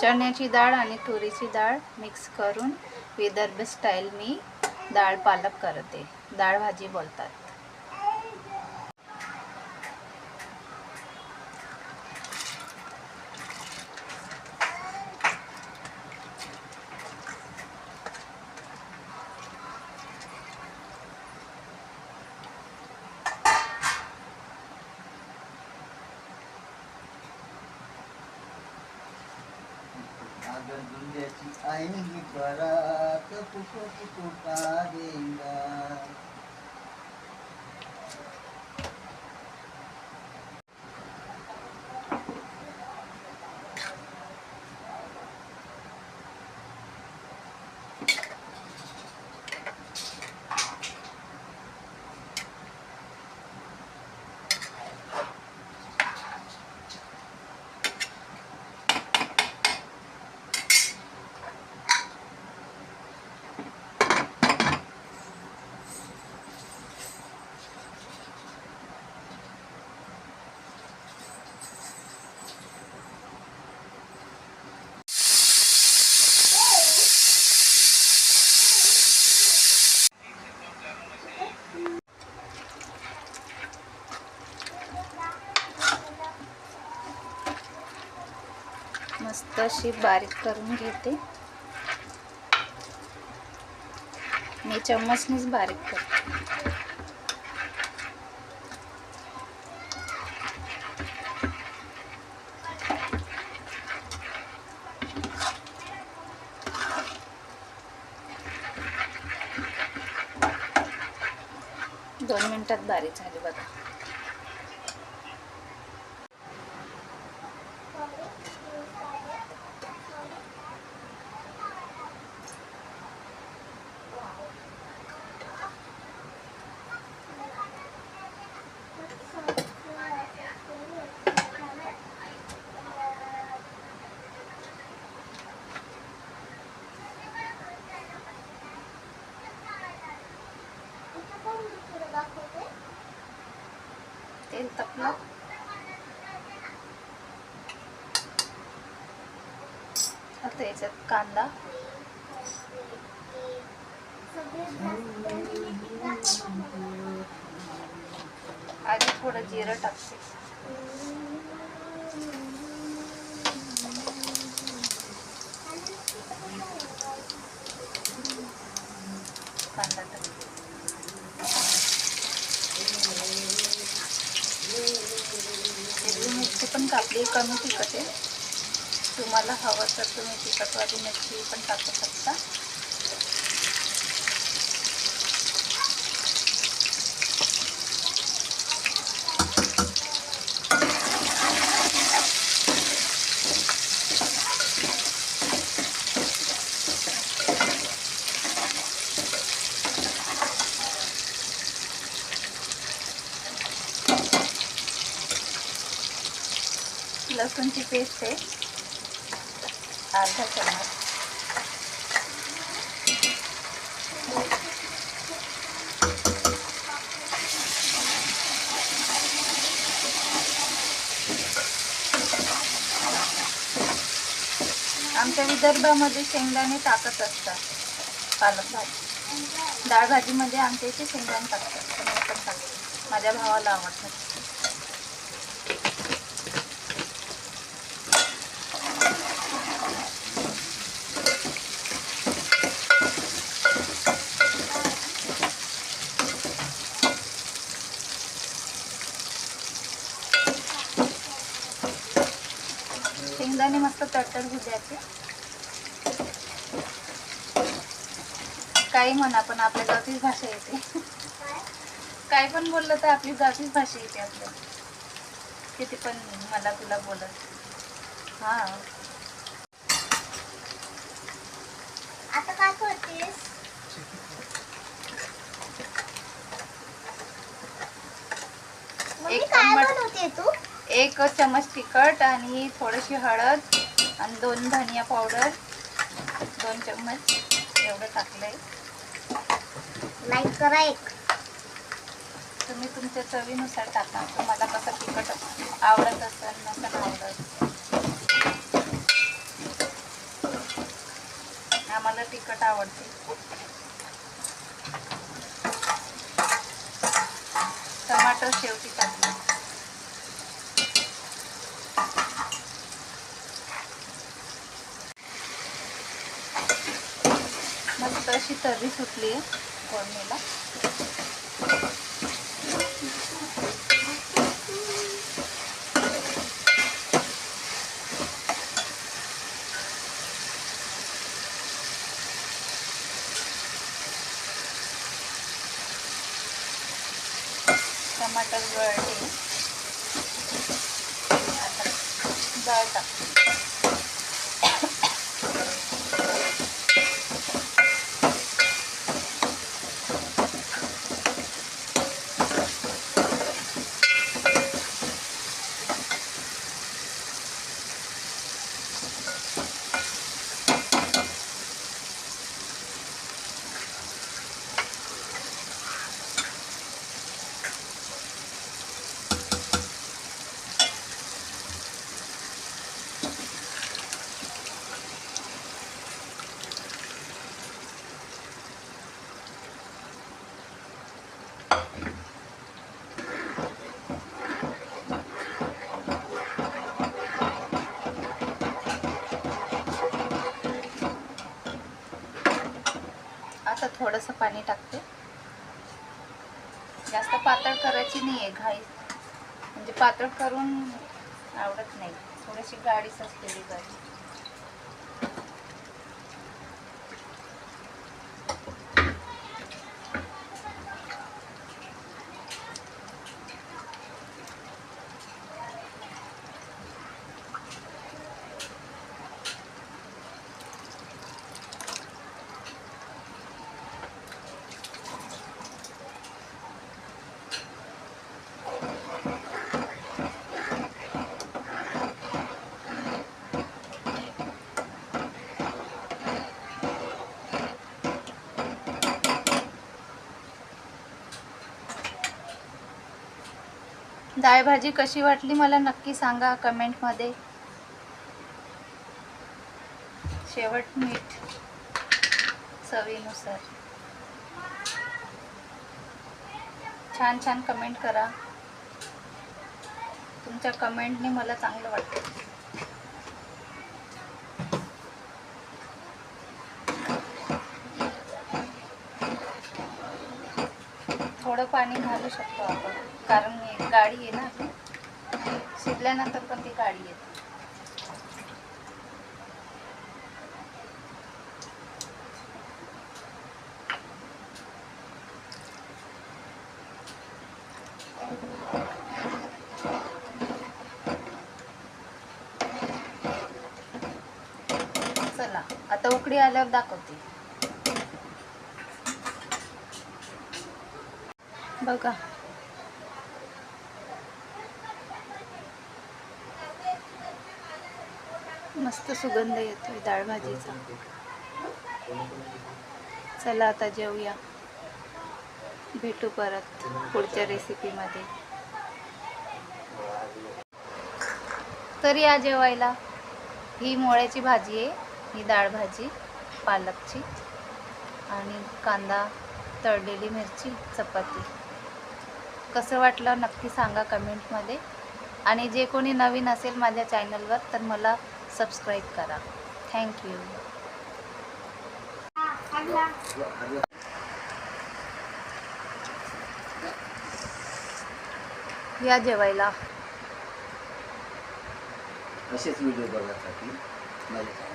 चण्याची डाळ आणि तुरीची डाळ मिक्स करून विदर्भ स्टाईल मी डाळ पालक करते. डाळ भाजी बोलतात. परात पुको मस्त अशी बारीक करून घेते. मी चम्मचनीच बारीक करते. दोन मिनटात बारीक झाली बघा. तेल तापलं. आता याच्यात कांदा. आधी थोडं जिरं टाकते. कांदा टाकते. मिरची पण कापली कमी तिखट आहे. तुम्हाला हवं तर तुम्ही तिखटवाली मिरची पण टाकू शकता. लसूणची पेस्ट आहे. अर्धा चम्मच. आमच्या विदर्भामध्ये शेंगदाणे टाकत असतात. पालक भाजी डाळ भाजीमध्ये आमच्या इथे शेंगदाणे टाकतात. पण माझ्या भावाला आवडतात. शेंगदाणे मस्त तडतड द्यायचे. काही म्हणा पण आपल्या गावचीच भाषा येते. काय पण बोललं तर आपली गावचीच भाषा येते आपल्या किती पण मला तुला बोलत. हा. आता काय करतेस? मम्मी एक काय बनवते तू? एक चमच तिखट आणि थोडीशी हळद आणि दोन धनिया पावडर. दोन चम्मच एवढं टाकलंय. लाईक करा एक. तुम्ही तुमच्या चवीनुसार टाका. तुम्हाला कसं तिखट आवडत असेल नसेल आवडत. आम्हाला तिखट आवडते. टमाटर शेवटी टाकले. थोडीशी तर्री सुटली आहे कोळमेला. टमाटर गळते आता डाळ टाक आता थोडंसं पाणी टाकते. जास्त पातळ करायची नाही आहे घाई. म्हणजे पातळ करून आवडत नाही. थोडीशी गाडीच असलेली गाडी. डाळ भाजी कशी वाटली मला नक्की सांगा कमेंटमध्ये शेवट मीठ चवीनुसार. छान छान कमेंट करा. तुमच्या कमेंटने मला चांगलं वाटतं. थोडं पाणी घालू शकतो आपण. कारण गाडी आहे ना. शिजल्यानंतर पण ती गाडी येते. चला आता उकडी आल्यावर दाखवते. बघा. मस्त सुगंध येतोय डाळ भाजीचा चला आता जेवूया. भेटू परत पुढच्या रेसिपीमध्ये तर या जेवायला. ही मोळ्याची भाजी आहे. ही डाळ भाजी पालकची. आणि कांदा तळलेली मिरची चपाती. कसं वाटलं नक्की सांगा कमेंटमध्ये. आणि जे कोणी नवीन असेल माझ्या चॅनलवर तर मला सबस्क्राईब करा. थँक्यू या. जेवायला. असेच व्हिडिओ बघण्यासाठी. माझ्या